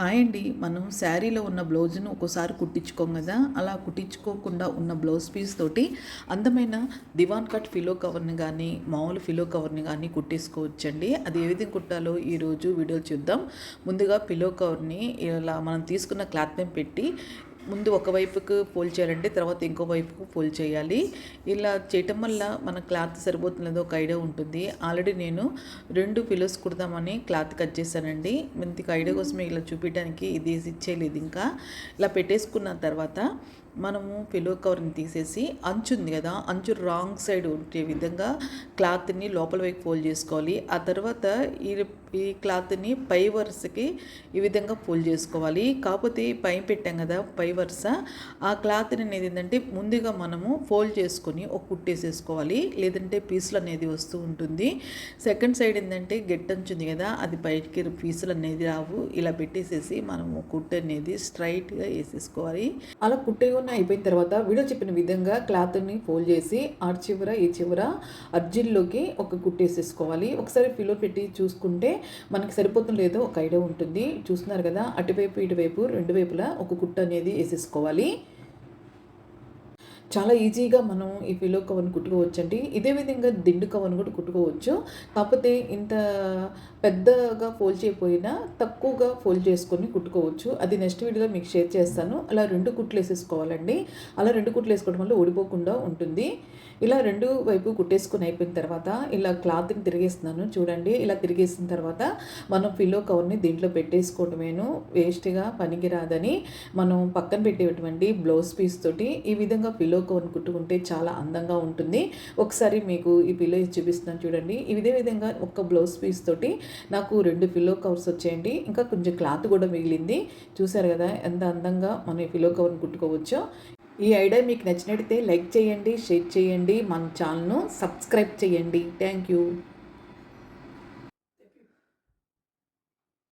Hi అండి. మనం శారీలో ఉన్న బ్లౌజ్ను ఒక్కోసారి కుట్టించుకోం కదా? అలా కుట్టించుకోకుండా ఉన్న బ్లౌజ్ పీస్ తోటి అందమైన దివాన్ కట్ ఫిలో కవర్ని కానీ మామూలు ఫిలో కవర్ని కానీ కుట్టేసుకోవచ్చండి. అది ఏ విధంగా కుట్టాలో ఈరోజు వీడియో చూద్దాం. ముందుగా పిలో కవర్ని ఇలా మనం తీసుకున్న క్లాత్ పెట్టి ముందు ఒక వైపుకు ఫోల్డ్ చేయాలంటే తర్వాత ఇంకో వైపుకు ఫోల్డ్ చేయాలి. ఇలా చేయటం వల్ల మన క్లాత్ సరిపోతుందో ఒక ఐడియా ఉంటుంది. ఆల్రెడీ నేను రెండు పిలోస్ కుడదామని క్లాత్ కట్ చేశానండి. ఇంతకు ఐడియా కోసమే ఇలా చూపించడానికి ఇది ఇచ్చేయలేదు ఇంకా. ఇలా పెట్టేసుకున్న తర్వాత మనము పిలో కవర్ని తీసేసి అంచు ఉంది కదా అంచు రాంగ్ సైడ్ ఉండే విధంగా క్లాత్ని లోపల వైపు ఫోల్డ్ చేసుకోవాలి. ఆ తర్వాత ఈ ఈ క్లాత్ని పై వరుసకి ఈ విధంగా ఫోల్డ్ చేసుకోవాలి. కాకపోతే పై పెట్టాం కదా పై వరుస ఆ క్లాత్ని అనేది ఏంటంటే ముందుగా మనము ఫోల్డ్ చేసుకొని ఒక కుట్టేసేసుకోవాలి లేదంటే పీసులు అనేది వస్తూ ఉంటుంది. సెకండ్ సైడ్ ఏంటంటే గెట్టంచుంది కదా అది బయటికి పీసులు అనేది రావు. ఇలా పెట్టేసేసి మనము కుట్టు అనేది స్ట్రైట్గా వేసేసుకోవాలి. అలా కుట్టేయకుండా అయిపోయిన తర్వాత వీడియో చెప్పిన విధంగా క్లాత్ని ఫోల్డ్ చేసి ఆ చివర ఈ చివర అర్జిల్లోకి ఒక కుట్టేసేసుకోవాలి ఒకసారి పిల్లో పెట్టి చూసుకుంటే మనకి సరిపోతుందో లేదో ఒక ఐడియా ఉంటుంది. చూస్తున్నారు కదా అటువైపు ఇటువైపు రెండు వైపులా ఒక కుట్ట అనేది చేసేసుకోవాలి చాలా ఈజీగా మనం ఈ పిలో కవర్ని కుట్టుకోవచ్చు అండి ఇదే విధంగా దిండు కవర్ని కూడా కుట్టుకోవచ్చు. కాకపోతే ఇంత పెద్దగా ఫోల్డ్ చేయకపోయినా తక్కువగా ఫోల్డ్ చేసుకొని కుట్టుకోవచ్చు. అది నెక్స్ట్ వీడియోలో మీకు షేర్ చేస్తాను. అలా రెండు కుట్లు వేసేసుకోవాలండి. అలా రెండు కుట్లు వేసుకోవడం వల్ల ఓడిపోకుండా ఉంటుంది. ఇలా రెండు వైపు కుట్టేసుకొని అయిపోయిన తర్వాత ఇలా క్లాత్ని తిరిగేస్తున్నాను. చూడండి ఇలా తిరిగేసిన తర్వాత మనం పిల్లో కవర్ని దీంట్లో పెట్టేసుకోవటమేను. వేస్ట్గా పనికిరాదని మనం పక్కన పెట్టేటువంటి బ్లౌజ్ పీస్ తోటి ఈ విధంగా పిల్లో కవర్ని కుట్టుకుంటే చాలా అందంగా ఉంటుంది. ఒకసారి మీకు ఈ పిల్లో చూపిస్తున్నాను చూడండి. ఇదే విధంగా ఒక బ్లౌజ్ పీస్ తోటి నాకు రెండు పిల్లో కవర్స్ వచ్చేయండి. ఇంకా కొంచెం క్లాత్ కూడా మిగిలింది. చూసారు కదా ఎంత అందంగా మనం ఈ పిల్లో కవర్ని కుట్టుకోవచ్చో. ఈ ఐడియా మీకు నచ్చినట్టయితే లైక్ చేయండి షేర్ చేయండి. మన ఛానల్ను సబ్స్క్రైబ్ చేయండి. Thank you.